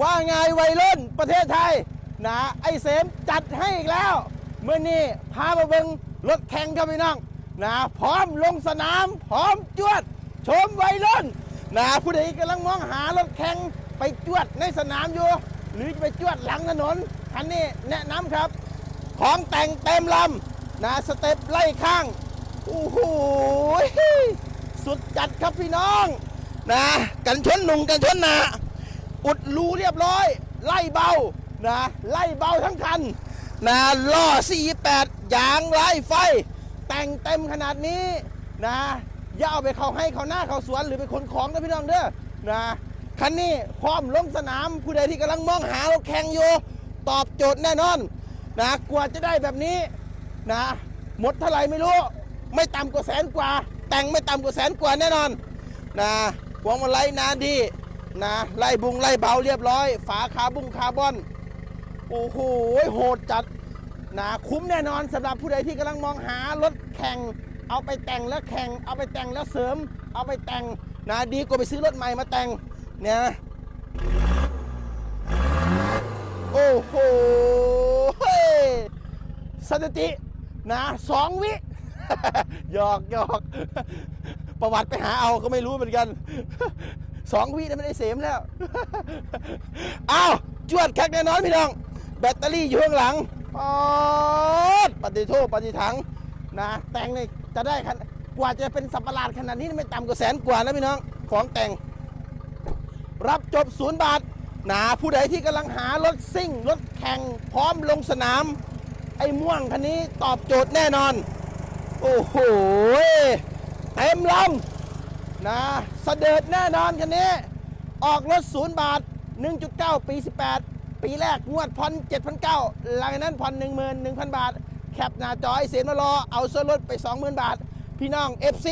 ว่าไงวัยรุ่นประเทศไทยนะไอเสมจัดให้อีกแล้ว เมื่อนี้พามาเบิงรถแข่งครับพี่น้องนะพร้อมลงสนาม พร้อมจวด ชมวัยรุ่นนะผู้ใดกำลังมองหารถแข่งไปจวดในสนามอยู่ หรือจะไปจวดหลังถนนคันนี้แนะนำครับ ของแต่งเต็มลำนะสเต็ปไล่ข้างโอ้โหสุดจัดครับพี่น้องนะกันชนหนุ่งกันชนหนา อุดรูเรียบร้อย ไล่เบานะไล่เบาทั้งคันนะล้อ48 ยางไล่ไฟ แต่งเต็มขนาดนี้นะอย่าเอาไปเขาให้เขาหน้าเขาสวนหรือไปขนของนะพี่น้องเด้อนะคันนี้พร้อมลงสนามผู้ใดที่กำลังมองหารถแข่งอยู่ตอบโจทย์แน่นอนนะกว่าจะได้แบบนี้นะหมดเท่าไหร่ไม่รู้ ไม่ต่ำกว่าแสนกว่า แต่งไม่ต่ำกว่าแสนกว่าแน่นอนนะพวงมาลัยนานดี นะไล่บุงไล่เบาเรียบร้อย ฝาคาบุงคาร์บอน โอ้โหโหดจัดนะคุ้มแน่นอนสำหรับผู้ใดที่กำลังมองหารถแข่ง เอาไปแต่งแล้วแข่ง เอาไปแต่งแล้วเสริม เอาไปแต่งนะดีกว่าไปซื้อรถใหม่มาแต่งเนี่ยโอ้โหเฮ้ยสถิตินะสองวิหยอกหยอกประวัติไปหาเอาก็ไม่รู้เหมือนกัน สองวินั้นไม่ได้เสมแล้ว อ้าวจวดคักแน่นอนพี่น้อง แบตเตอรี่อยู่ข้างหลังปอดปฏิโทษปฏิถังนะ แต่งนี่จะได้ขนกว่าจะเป็นสับประหลาดขนาดนี้ไม่ต่ำกว่าแสนกว่านะพี่น้อง ของแต่ง รับจบศูนย์บาทนะผู้ใดที่กำลังหารถซิ่ง รถแข่งพร้อมลงสนาม ไอ้ม่วงคันนี้ตอบโจทย์แน่นอน โอ้โหเต็มลำ นะเสด็จแน่นอนคันนี้ ออกรถศูนย์บาท 1.9 ปี 18 ปีแรกงวดผ่อน7,900หลังจากนั้นผ่อน11,000บาท แคปหน้าจอยเสียมารอ เอาส่วนลดไป 20,000 บาท พี่น้อง FC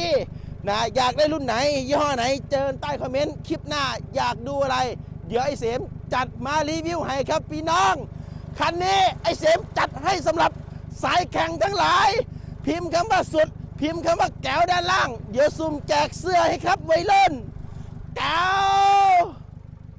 นะอยากได้รุ่นไหน ยี่ห้อไหนเจอใต้คอมเมนต์ คลิปหน้าอยากดูอะไร เดี๋ยวไอ้เสมจัดมารีวิวให้ครับพี่น้อง คันนี้ไอ้เสมจัดให้สำหรับสายแข่งทั้งหลาย พิมพ์คำว่าสุด พิมพ์คำว่าแก้วด้านล่าง เดี๋ยวซุ่มแจกเสื้อให้ครับวัยรุ่นแก้ว